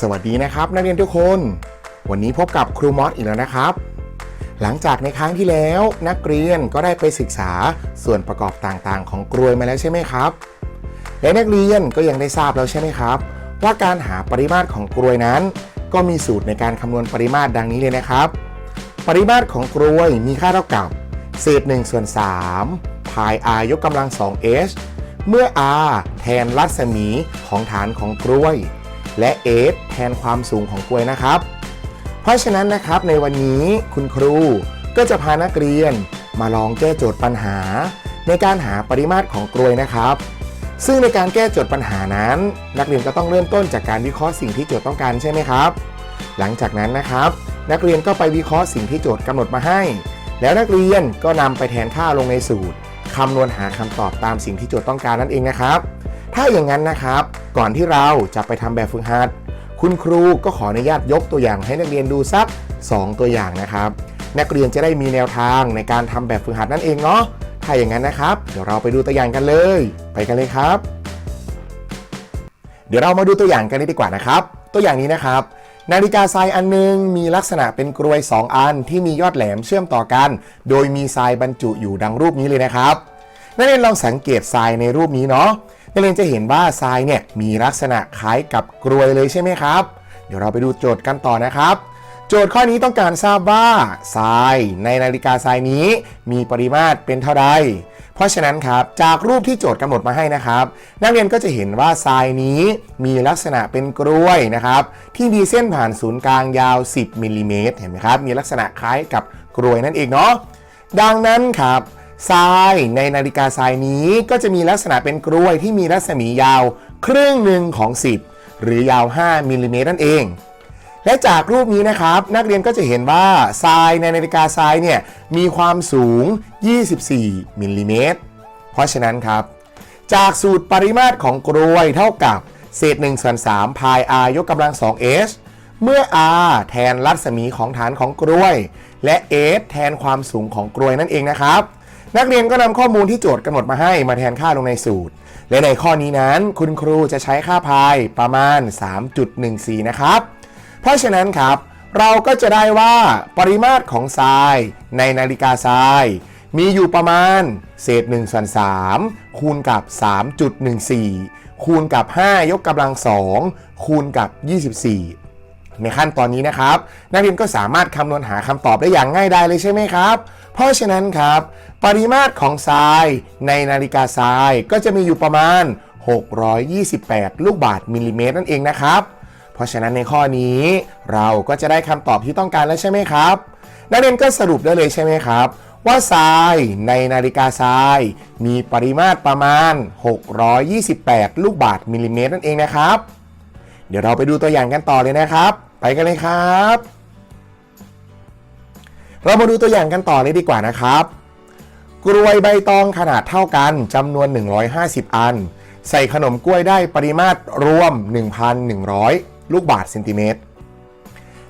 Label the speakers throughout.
Speaker 1: สวัสดีนะครับ นักเรียนทุกคน วันนี้พบกับครูมอสอีกแล้วนะครับ หลังจากในครั้งที่แล้วนักเรียนก็ได้ไปศึกษาส่วนประกอบต่างๆ ของกรวยมาแล้วใช่ไหมครับ และนักเรียนก็ยังได้ทราบแล้วใช่ไหมครับ ว่าการหาปริมาตรของกรวยนั้น ก็มีสูตรในการคำนวณปริมาตรดังนี้เลยนะครับ ปริมาตรของกรวยมีค่าเท่ากับเศษ1ส่วน3พาย r ยกกำลัง 2h เมื่อ r แทนรัศมีของฐานของกรวย และ h แทนความสูงของกรวยนะครับ เพราะฉะนั้นนะครับในวันนี้คุณครูก็จะพานักเรียนมาลองแก้โจทย์ปัญหา ในการหาปริมาตรของกรวยนะครับ ซึ่งในการแก้โจทย์ปัญหานั้น นักเรียนก็ต้องเริ่มต้นจากการวิเคราะห์สิ่งที่โจทย์ต้องการใช่ไหมครับ หลังจากนั้นนะครับ นักเรียนก็ไปวิเคราะห์สิ่งที่โจทย์กำหนดมาให้ แล้วนักเรียนก็นำไปแทนค่าลงในสูตรคำนวณหาคำตอบตามสิ่งที่โจทย์ต้องการนั่นเองนะครับ ถ้าอย่างนั้นนะครับ ก่อนที่เราจะไปทำแบบฝึกหัด คุณครูก็ขออนุญาตยกตัวอย่างให้นักเรียนดูสัก 2 ตัวอย่างนะครับ นักเรียนจะได้มีแนวทางในการทำแบบฝึกหัดนั่นเองเนาะถ้าอย่างนั้นนะครับ เดี๋ยวเราไปดูตัวอย่างกันเลย ไปกันเลยครับ เดี๋ยวเรามาดูตัวอย่างกันเลยดีกว่านะครับ ตัวอย่างนี้นะครับ นาฬิกาทรายอันหนึงมีลักษณะเป็นกรวย 2 อันที่มียอดแหลมเชื่อมต่อกัน โดยมีทรายบรรจุอยู่ดังรูปนี้เลยนะครับนักเรียนลองสังเกตทรายในรูปนี้เนาะ นักเรียนจะเห็นว่าทรายเนี่ยมีลักษณะคล้ายกับกรวยเลยใช่ไหมครับ เดี๋ยวเราไปดูโจทย์กันต่อนะครับ โจทย์ข้อนี้ต้องการทราบว่าทรายในนาฬิกาทรายนี้ มีปริมาตรเป็นเท่าใด เพราะฉะนั้นครับจากรูปที่โจทย์กำหนดมาให้นะครับ นักเรียนก็จะเห็นว่าทรายนี้มีลักษณะเป็นกรวยนะครับที่มีเส้นผ่านศูนย์กลางยาว 10มิลลิเมตรเห็นไหมครับมีลักษณะคล้ายกับกรวยนั่นเองเนาะดังนั้นครับ ทรายในนาฬิกาทรายนี้ก็จะมีลักษณะเป็นกรวยที่มีรัศมียาวครึ่งหนึ่งของ 10 หรือยาว 5มิลลิเมตรนั่นเอง และจากรูปนี้นะครับ นักเรียนก็จะเห็นว่าทรายในนาฬิกาทรายเนี่ยมีความสูง 24มิลลิเมตรเพราะฉะนั้นครับ จากสูตรปริมาตรของกรวยเท่ากับเศษ1ส่วน3พาย r ยกกำลัง 2h เมื่อ r แทนรัศมีของฐานของกรวย และ h แทนความสูงของกรวยนั่นเองนะครับ นักเรียนก็นำข้อมูลที่โจทย์กำหนดมาให้มาแทนค่าลงในสูตร และในข้อนี้นั้นคุณครูจะใช้ค่าพายประมาณ 3.14 นะครับ เพราะฉะนั้นครับ เราก็จะได้ว่าปริมาตรของทรายในนาฬิกาทราย มีอยู่ประมาณเศษ1ส่วน3คูณกับ 3.14 คูณกับ 5 ยกกำลัง 2 คูณกับ 24 ในขั้นตอนนี้นะครับ นักเรียนก็สามารถคำนวณหาคำตอบได้อย่างง่ายดายเลยใช่ไหมครับ เพราะฉะนั้นครับ ปริมาตรของทรายในนาฬิกาทรายก็จะมีอยู่ประมาณ 628 ลูกบาศก์มิลลิเมตรนั่นเองนะครับ เพราะฉะนั้นในข้อนี้เราก็จะได้คำตอบที่ต้องการแล้วใช่ไหมครับ นักเรียนก็สรุปได้เลยใช่ไหมครับว่าทรายในนาฬิกาทราย มีปริมาตรประมาณ 628 ลูกบาศก์มิลลิเมตรนั่นเองนะครับ เดี๋ยวเราไปดูตัวอย่างกันต่อเลยนะครับ ไปกันเลยครับ เรามาดูตัวอย่างกันต่อเลยดีกว่านะครับ กล้วยใบตองขนาดเท่ากันจำนวน 150 อัน ใส่ขนมกล้วยได้ปริมาตรรวม 1,100 ลูกบาศก์เซนติเมตร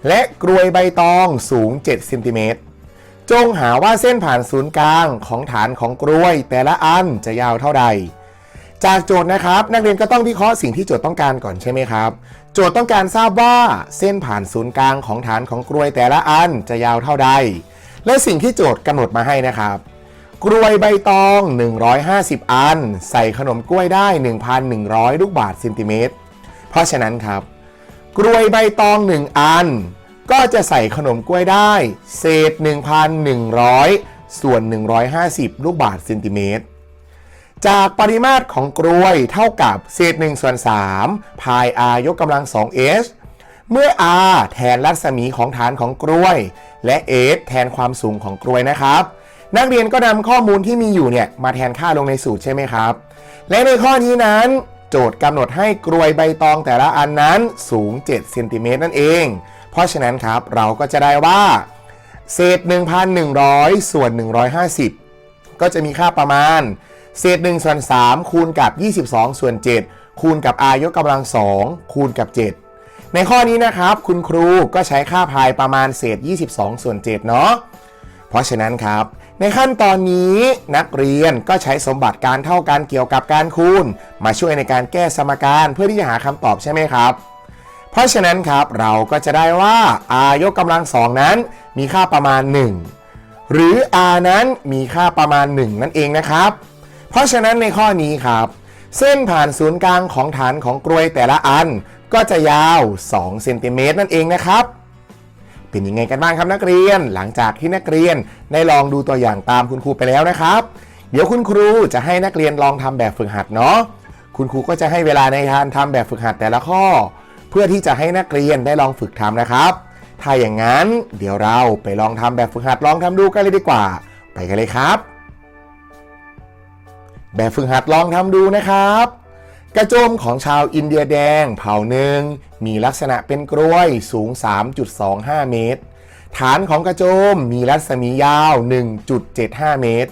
Speaker 1: และกล้วยใบตองสูง 7 เซนติเมตร จงหาว่าเส้นผ่านศูนย์กลางของฐานของกล้วย แต่ละอันจะยาวเท่าใดจากโจทย์นะครับ นักเรียนก็ต้องวิเคราะห์สิ่งที่โจทย์ต้องการก่อนใช่ไหมครับ โจทย์ต้องการทราบว่าเส้นผ่านศูนย์กลางของฐานของกล้วยแต่ละอันจะยาวเท่าใด และสิ่งที่โจทย์กำหนดมาให้นะครับกล้วยใบตอง 150 อัน ใส่ขนมกล้วยได้ 1,100 ลูกบาศก์เซนติเมตร เพราะฉะนั้นครับกล้วยใบตอง 1 อัน ก็จะใส่ขนมกล้วยได้ เศษ 1,100 ส่วน 150 ลูกบาศก์เซนติเมตร จากปริมาตรของกล้วยเท่ากับเศษ1ส่วน3พาย r ยกกำลัง 2h เมื่อ r แทนรัศมีของฐานของกล้วย และ h แทนความสูงของกล้วยนะครับ นักเรียนก็นำข้อมูลที่มีอยู่เนี่ยมาแทนค่าลงในสูตรใช่ไหมครับ และในข้อนี้นั้น โจทย์กำหนดให้กลวยใบตองแต่ละอันนั้นสูง7เซนติเมตรนั่นเอง เพราะฉะนั้นครับเราก็จะได้ว่า เศษ 1,100 ส่วน 150 ก็จะมีค่าประมาณ เศษ1ส่วน3คูณกับ 22 ส่วน 7 คูณกับ r ยกกำลัง 2 คูณกับ 7 ในข้อนี้นะครับ คุณครูก็ใช้ค่าพายประมาณเศษ 22 ส่วน 7 เนาะเพราะฉะนั้นครับ ในขั้นตอนนี้นักเรียนก็ใช้สมบัติการเท่ากันเกี่ยวกับการคูณ มาช่วยในการแก้สมการเพื่อที่จะหาคำตอบใช่ไหมครับ เพราะฉะนั้นครับเราก็จะได้ว่า r ยกกำลังสองนั้นมีค่าประมาณ 1 หรือ r นั้นมีค่าประมาณ 1 นั่นเองนะครับ เพราะฉะนั้นในข้อนี้ครับ เส้นผ่านศูนย์กลางของฐานของกรวยแต่ละอันก็จะยาว2เซนติเมตรนั่นเองนะครับ เป็นยังไงกันบ้างครับนักเรียน หลังจากที่นักเรียนได้ลองดูตัวอย่างตามคุณครูไปแล้วนะครับ เดี๋ยวคุณครูจะให้นักเรียนลองทำแบบฝึกหัดเนาะคุณครูก็จะให้เวลาในการทำแบบฝึกหัดแต่ละข้อ เพื่อที่จะให้นักเรียนได้ลองฝึกทำนะครับ ถ้าอย่างนั้นเดี๋ยวเราไปลองทำแบบฝึกหัดลองทำดูกันเลยดีกว่า ไปกันเลยครับ แบบฝึกหัดลองทำดูนะครับ กระโจมของชาวอินเดียแดงเผ่าหนึ่งมีลักษณะเป็นกล้วยสูง 3.25 เมตร ฐานของกระโจมมีรัศมียาว 1.75 เมตร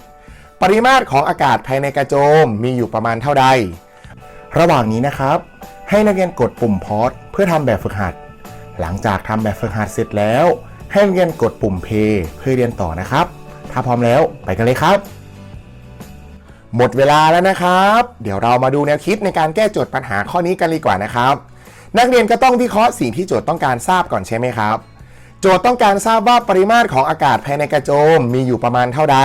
Speaker 1: ปริมาตรของอากาศภายในกระโจมมีอยู่ประมาณเท่าใด ระหว่างนี้นะครับ ให้นักเรียนกดปุ่มพอสเพื่อทำแบบฝึกหัด หลังจากทำแบบฝึกหัดเสร็จแล้ว ให้นักเรียนกดปุ่มเพย์เพื่อเรียนต่อนะครับ ถ้าพร้อมแล้วไปกันเลยครับ หมดเวลาแล้วนะครับ เดี๋ยวเรามาดูแนวคิดในการแก้โจทย์ปัญหาข้อนี้กันดีกว่านะครับ นักเรียนก็ต้องวิเคราะห์สิ่งที่โจทย์ต้องการทราบก่อนใช่ไหมครับ โจทย์ต้องการทราบว่าปริมาตรของอากาศภายในกระโจมมีอยู่ประมาณเท่าใด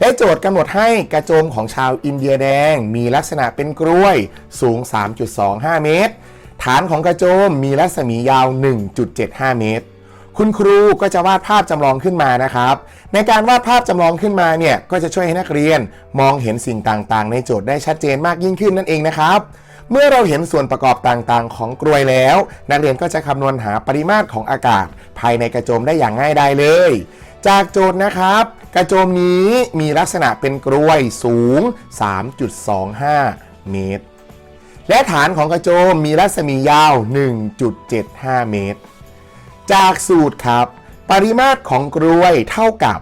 Speaker 1: และโจทย์กำหนดให้กระโจมของชาวอินเดียแดง มีลักษณะเป็นกล้วยสูง 3.25 เมตร ฐานของกระโจมมีรัศมียาว 1.75 เมตร คุณครูก็จะวาดภาพจำลองขึ้นมานะครับ ในการวาดภาพจำลองขึ้นมาเนี่ยก็จะช่วยให้นักเรียนมองเห็นสิ่งต่างๆ ในโจทย์ได้ชัดเจนมากยิ่งขึ้นนั่นเองนะครับเมื่อเราเห็นส่วนประกอบต่างๆ ของกรวยแล้ว นักเรียนก็จะคำนวณหาปริมาตรของอากาศ ภายในกระโจมได้อย่างง่ายดายเลย จากโจทย์นะครับ กระโจมนี้มีลักษณะเป็นกรวยสูง 3.25 เมตร และฐานของกระโจมมีรัศมียาว 1.75 เมตร จากสูตรครับ ปริมาตรของกรวยเท่ากับ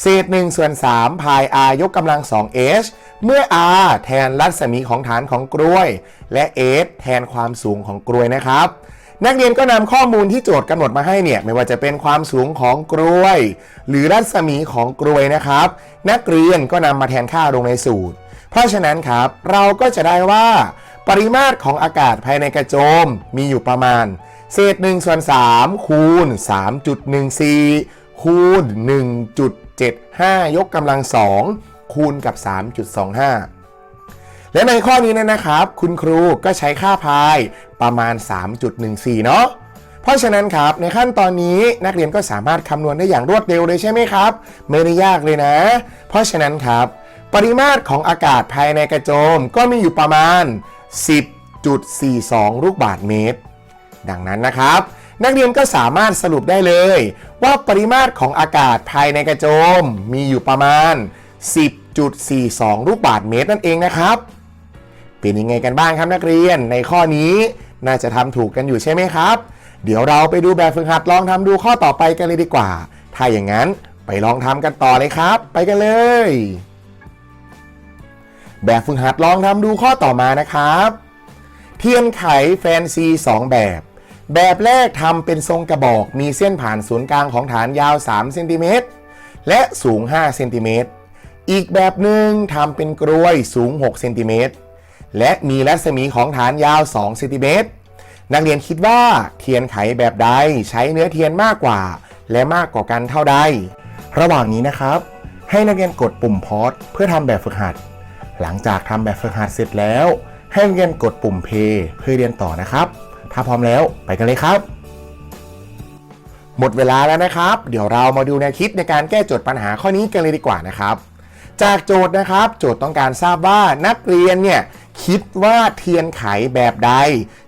Speaker 1: เศษ1ส่วน3พาย r ยกกำลัง 2h เมื่อ r แทนรัศมีของฐานของกรวย และ h แทนความสูงของกรวยนะครับ นักเรียนก็นำข้อมูลที่โจทย์กำหนดมาให้เนี่ยไม่ว่าจะเป็นความสูงของกรวย หรือรัศมีของกรวยนะครับ นักเรียนก็นำมาแทนค่าลงในสูตร เพราะฉะนั้นครับ เราก็จะได้ว่า ปริมาตรของอากาศภายในกระโจมมีอยู่ประมาณ เศษ1ส่วน3คูณ 3.14 คูณ 1.75 ยกกำลัง 2 คูณกับ 3.25 และในข้อนี้เนยนะครับ คุณครูก็ใช้ค่าพายประมาณ 3.14 เนาะเพราะฉะนั้นครับในขั้นตอนนี้นักเรียนก็สามารถคำนวณได้อย่างรวดเร็วเลยใช่ไหมครับ ไม่ได้ยากเลยนะ เพราะฉะนั้นครับ ปริมาตรของอากาศภายในกระโจมก็มีอยู่ประมาณ 10.42 ลูกบาศก์เมตร ดังนั้นนะครับ นักเรียนก็สามารถสรุปได้เลย ว่าปริมาตรของอากาศภายในกระโจม มีอยู่ประมาณ 10.42 ลูกบาศก์เมตรนั่นเองนะครับ เป็นยังไงกันบ้างครับนักเรียนในข้อนี้น่าจะทำถูกกันอยู่ใช่ไหมครับ เดี๋ยวเราไปดูแบบฝึกหัดลองทำดูข้อต่อไปกันเลยดีกว่า ถ้าอย่างนั้นไปลองทำกันต่อเลยครับ ไปกันเลย แบบฝึกหัดลองทำดูข้อต่อมานะครับ เทียนไขแฟนซี 2 แบบ แบบแรกทำเป็นทรงกระบอกมีเส้นผ่านศูนย์กลางของฐานยาว3เซนติเมตรและสูง5เซนติเมตรอีกแบบหนึ่งทำเป็นกรวยสูง6เซนติเมตรและมีรัศมีของฐานยาว2เซนติเมตรนักเรียนคิดว่าเทียนไขแบบใดใช้เนื้อเทียนมากกว่า และมากกว่ากันเท่าใด ระหว่างนี้นะครับ ให้นักเรียนกดปุ่มพอสเพื่อทำแบบฝึกหัด หลังจากทำแบบฝึกหัดเสร็จแล้ว ให้นักเรียนกดปุ่มเพย์เพื่อเรียนต่อนะครับาพร้อมแล้วไปกันเลยครับ หมดเวลาแล้วนะครับ เดี๋ยวเรามาดูแนวคิดในการแก้โจทย์ปัญหาข้อนี้กันเลยดีกว่านะครับ จากโจทย์นะครับ โจทย์ต้องการทราบว่านักเรียนเนี่ยคิดว่าเทียนไขแบบใด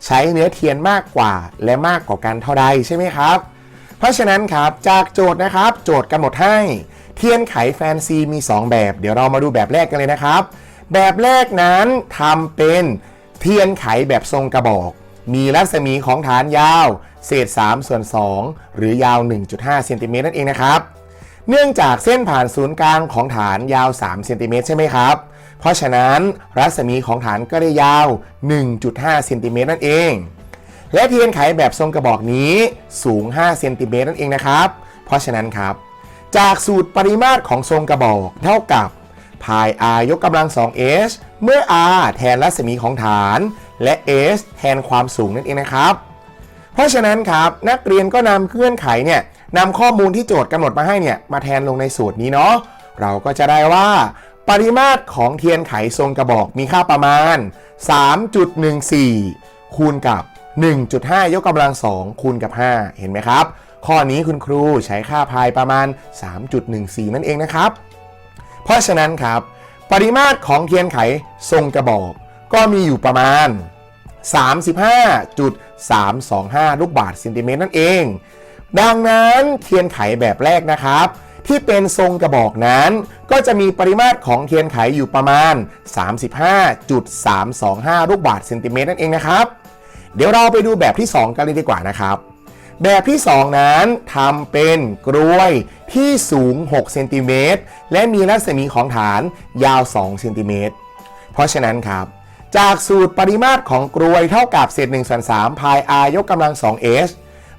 Speaker 1: ใช้เนื้อเทียนมากกว่าและมากกว่ากันเท่าใดใช่ไหมครับ เพราะฉะนั้นครับจากโจทย์นะครับ โจทย์กำหนดให้ เทียนไขแฟนซีมี 2 แบบ เดี๋ยวเรามาดูแบบแรกกันเลยนะครับ แบบแรกนั้นทำเป็นเทียนไขแบบทรงกระบอก มีรัศมีของฐานยาว เศษ 3 ส่วน 2 หรือยาว 1.5 เซนติเมตรนั่นเองนะครับ เนื่องจากเส้นผ่านศูนย์กลางของฐานยาว 3 เซนติเมตรใช่ไหมครับ เพราะฉะนั้นรัศมีของฐานก็ได้ยาว 1.5 เซนติเมตรนั่นเอง และเทียนไขแบบทรงกระบอกนี้สูง 5 เซนติเมตรนั่นเองนะครับ เพราะฉะนั้นครับ จากสูตรปริมาตรของทรงกระบอกเท่ากับพาย r ยกกำลัง 2h เมื่อ r แทนรัศมีของฐาน และ s แทนความสูงนั่นเองนะครับ เพราะฉะนั้นครับนักเรียนก็นำเงื่อนไขเนี่ยนำข้อมูลที่โจทย์กำหนดมาให้เนี่ยมาแทนลงในสูตรนี้เนาะเราก็จะได้ว่า ปริมาตรของเทียนไขทรงกระบอกมีค่าประมาณ 3.14 คูณกับ 1.5 ยกกำลัง 2 คูณกับ 5 เห็นไหมครับ ข้อนี้คุณครูใช้ค่าพายประมาณ 3.14 นั่นเองนะครับ เพราะฉะนั้นครับ ปริมาตรของเทียนไขทรงกระบอก ก็มีอยู่ประมาณ 35.325 ลูกบาศก์เซนติเมตรนั่นเอง ดังนั้นเทียนไขแบบแรกนะครับ ที่เป็นทรงกระบอกนั้น ก็จะมีปริมาตรของเทียนไขอยู่ประมาณ 35.325 ลูกบาศก์เซนติเมตรนั่นเองนะครับ เดี๋ยวเราไปดูแบบที่ 2 กันเลยดีกว่านะครับแบบที่ 2 นั้นทำเป็นกรวยที่สูง 6 เซนติเมตรและมีรัศมีของฐานยาว 2 เซนติเมตร เพราะฉะนั้นครับ จากสูตรปริมาตรของกรวยเท่ากับเศษ1ส่วน3พาย r ยกกำลัง 2 h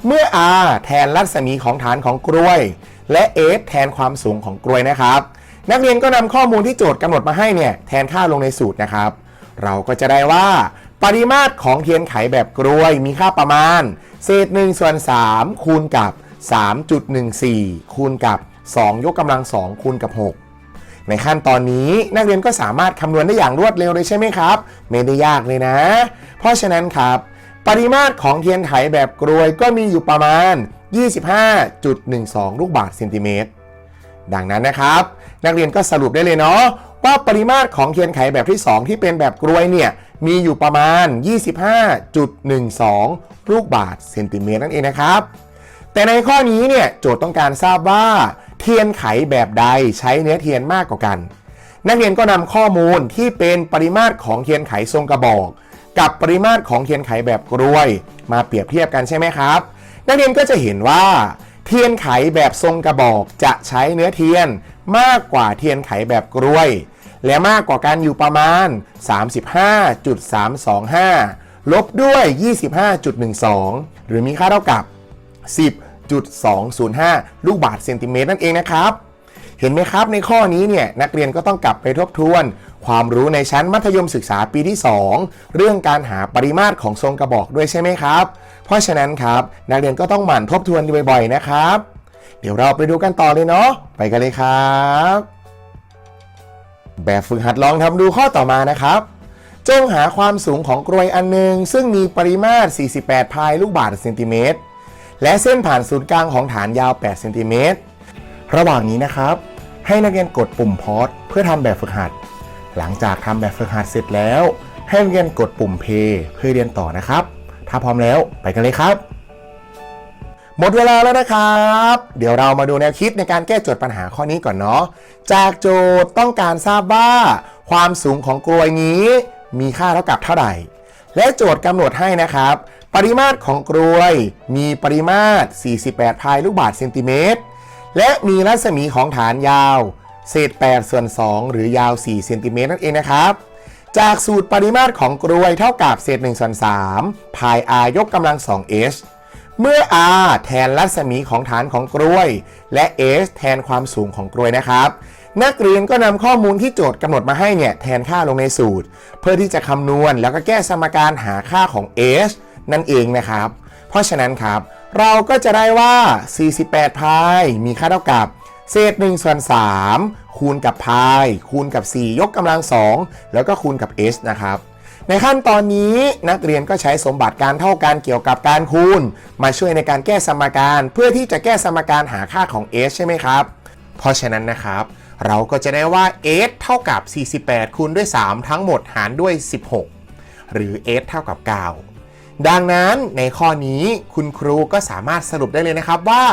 Speaker 1: เมื่อ r แทนรัศมีของฐานของกรวย และ h แทนความสูงของกรวยนะครับ นักเรียนก็นำข้อมูลที่โจทย์กำหนดมาให้เนี่ยแทนค่าลงในสูตรนะครับ เราก็จะได้ว่า ปริมาตรของเทียนไขแบบกรวยมีค่าประมาณ เศษ1ส่วน3คูณกับ 3.14 คูณกับ 2 ยกกำลัง 2 คูณกับ 6 ในขั้นตอนนี้นักเรียนก็สามารถคำนวณได้อย่างรวดเร็วเลยใช่ไหมครับ ไม่ได้ยากเลยนะ เพราะฉะนั้นครับ ปริมาตรของเทียนไขแบบกรวยก็มีอยู่ประมาณ 25.12 ลูกบาศก์เซนติเมตรดังนั้นนะครับ นักเรียนก็สรุปได้เลยเนาะว่าปริมาตรของเทียนไขแบบที่ 2 ที่เป็นแบบกรวยเนี่ยมีอยู่ประมาณ 25.12 ลูกบาศก์เซนติเมตรนั่นเองนะครับ แต่ในข้อนี้เนี่ยโจทย์ต้องการทราบว่า เทียนไขแบบใดใช้เนื้อเทียนมากกว่ากัน นักเรียนก็นำข้อมูลที่เป็นปริมาตรของเทียนไขทรงกระบอก กับปริมาตรของเทียนไขแบบกรวย มาเปรียบเทียบกันใช่ไหมครับ นักเรียนก็จะเห็นว่าเทียนไขแบบทรงกระบอกจะใช้เนื้อเทียนมากกว่าเทียนไขแบบกรวย และมากกว่ากันอยู่ประมาณ 35.325 ลบด้วย 25.12 หรือมีค่าเท่ากับ 10 0.205 ลูกบาศก์เซนติเมตรนั่นเองนะครับ เห็นไหมครับในข้อนี้เนี่ยนักเรียนก็ต้องกลับไปทบทวน ความรู้ในชั้นมัธยมศึกษาปีที่ 2 เรื่องการหาปริมาตรของทรงกระบอกด้วยใช่ไหมครับ เพราะฉะนั้นครับนักเรียนก็ต้องหมั่นทบทวนบ่อยๆนะครับ เดี๋ยวเราไปดูกันต่อเลยเนาะไปกันเลยครับ แบบฝึกหัดลองทำดูข้อต่อมานะครับจงหาความสูงของกรวยอันหนึ่งซึ่งมีปริมาตร 48 พายลูกบาศก์เซนติเมตร และเส้นผ่านศูนย์กลางของฐานยาว 8 เซนติเมตร ระหว่างนี้นะครับ ให้นักเรียนกดปุ่มพอสเพื่อทำแบบฝึกหัด หลังจากทำแบบฝึกหัดเสร็จแล้ว ให้นักเรียนกดปุ่มเพย์เพื่อเรียนต่อนะครับ ถ้าพร้อมแล้วไปกันเลยครับหมดเวลาแล้วนะครับ เดี๋ยวเรามาดูแนวคิดในการแก้โจทย์ปัญหาข้อนี้ก่อนเนาะ จากโจทย์ต้องการทราบว่า ความสูงของกลวยนี้มีค่าเท่ากับเท่าไหร่ และโจทย์กำหนดให้นะครับ ปริมาตรของกลวยมีปริมาตร 48 พายลูกบาศก์เซนติเมตร และมีรัศมีของฐานยาว เศษ 8 ส่วน 2 หรือยาว 4 เซนติเมตรนั่นเองนะครับ จากสูตรปริมาตรของกลวยเท่ากับเศษ1ส่วน3พาย r ยกกำลัง 2h เมื่อ r แทนรัศมีของฐานของกลวย และ s แทนความสูงของกลวยนะครับ นักเรียนก็นำข้อมูลที่โจทย์กำหนดมาให้เนี่ยแทนค่าลงในสูตร เพื่อที่จะคำนวณแล้วก็แก้สมการหาค่าของ s นั่นเองนะครับ เพราะฉะนั้นครับ เราก็จะได้ว่า 48 พายมีค่าเท่ากับ เศษ1ส่วน3คูณกับพายคูณกับ 4 ยกกำลัง 2 แล้วก็คูณกับ s นะครับ ในขั้นตอนนี้นักเรียนก็ใช้สมบัติการเท่ากันเกี่ยวกับการคูณ มาช่วยในการแก้สมการ เพื่อที่จะแก้สมการหาค่าของ s ใช่ไหมครับ เพราะฉะนั้นนะครับ เราก็จะได้ว่า s เท่ากับ 48 คูณด้วย 3 ทั้งหมดหารด้วย 16 หรือ s เท่ากับ 9 ดังนั้นในข้อนี้คุณครูก็สามารถสรุปได้เลยนะครับว่า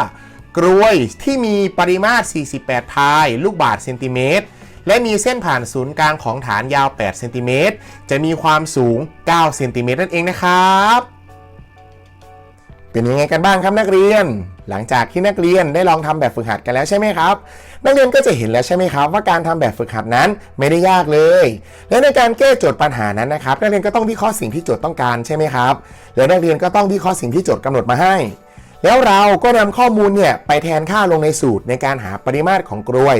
Speaker 1: กรวยที่มีปริมาตร 48 พาย ลูกบาศก์เซนติเมตร และมีเส้นผ่านศูนย์กลางของฐานยาว 8 เซนติเมตร จะมีความสูง 9 เซนติเมตรนั่นเองนะครับ เป็นยังไงกันบ้างครับนักเรียน หลังจากที่นักเรียนได้ลองทำแบบฝึกหัดกันแล้วใช่ไหมครับ นักเรียนก็จะเห็นแล้วใช่ไหมครับ ว่าการทำแบบฝึกหัดนั้นไม่ได้ยากเลย และในการแก้โจทย์ปัญหานั้นนะครับ นักเรียนก็ต้องวิเคราะห์สิ่งที่โจทย์ต้องการใช่ไหมครับ แล้วนักเรียนก็ต้องวิเคราะห์สิ่งที่โจทย์กำหนดมาให้ แล้วเราก็นำข้อมูลเนี่ยไปแทนค่าลงในสูตรในการหาปริมาตรของกรวย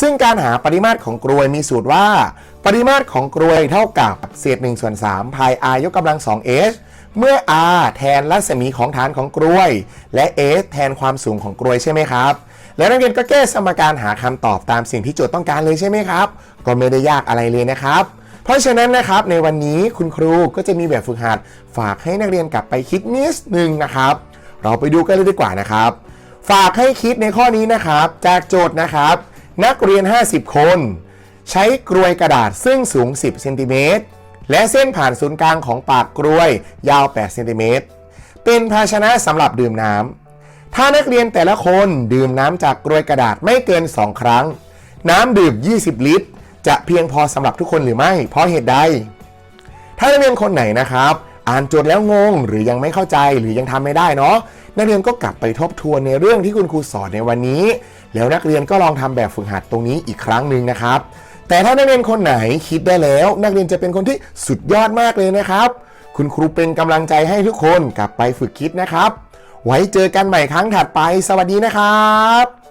Speaker 1: ซึ่งการหาปริมาตรของกรวยมีสูตรว่า ปริมาตรของกรวยเท่ากับเศษ1ส่วน3พาย r ยกกำลัง 2h เมื่อ r แทนรัศมีของฐานของกล้วย และ s แทนความสูงของกล้วยใช่ไหมครับ แล้วนักเรียนก็แก้สมการหาคำตอบตามสิ่งที่โจทย์ต้องการเลยใช่ไหมครับ ก็ไม่ได้ยากอะไรเลยนะครับ เพราะฉะนั้นนะครับในวันนี้คุณครูก็จะมีแบบฝึกหัด ฝากให้นักเรียนกลับไปคิดนิดนึงนะครับ เราไปดูกันเลยดีกว่านะครับ ฝากให้คิดในข้อนี้นะครับ จากโจทย์นะครับ นักเรียน 50 คน ใช้กรวยกระดาษซึ่งสูง 10เซนติเมตร และเส้นผ่านศูนย์กลางของปากกรวย ยาว 8 เซนติเมตร เป็นภาชนะสำหรับดื่มน้ำ ถ้านักเรียนแต่ละคนดื่มน้ำจากกรวยกระดาษไม่เกิน 2 ครั้ง น้ำดื่ม 20 ลิตร จะเพียงพอสำหรับทุกคนหรือไม่ เพราะเหตุใด ถ้านักเรียนคนไหนนะครับ อ่านโจทย์แล้วงง หรือยังไม่เข้าใจหรือยังทำไม่ได้เนาะนักเรียนก็กลับไปทบทวนในเรื่องที่คุณครูสอนในวันนี้ แล้วนักเรียนก็ลองทำแบบฝึกหัดตรงนี้อีกครั้งหนึ่งนะครับ แต่ถ้านักเรียนคนไหนคิดได้แล้ว นักเรียนจะเป็นคนที่สุดยอดมากเลยนะครับ คุณครูเป็นกำลังใจให้ทุกคนกลับไปฝึกคิดนะครับ ไว้เจอกันใหม่ครั้งถัดไป สวัสดีนะครับ